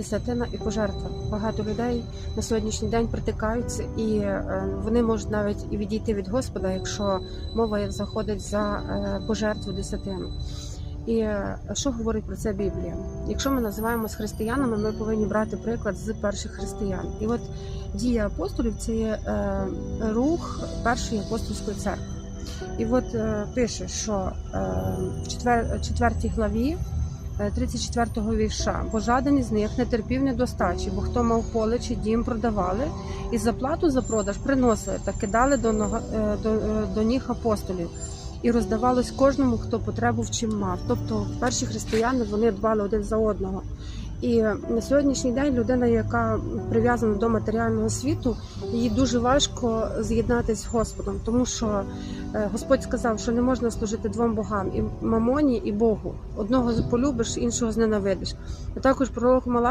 десятина і пожертва. Багато людей на сьогоднішній день притикаються, і е, вони можуть навіть і відійти від Господа, якщо мова заходить за е, пожертву десятину. І е, що говорить про це Біблія? Якщо ми називаємось християнами, ми повинні брати приклад з перших християн. І от дія апостолів це є рух першої апостольської церкви. І от пише, що в четвертій главі 34-го вірша, бо жаден із них не терпів недостачі, бо хто мав поле чи дім продавали, і заплату за продаж приносили та кидали до, нога, е, до, е, до ніг апостолів. І роздавалось кожному, хто потребу в чим мав. Тобто перші християни вони дбали один за одного. І на сьогоднішній день людина, яка прив'язана до матеріального світу, їй дуже важко з'єднатися з Господом, тому що е, Господь сказав, що не можна служити двом богам і мамоні, і Богу. Одного полюбиш, іншого зненавидиш. А також пророк Мала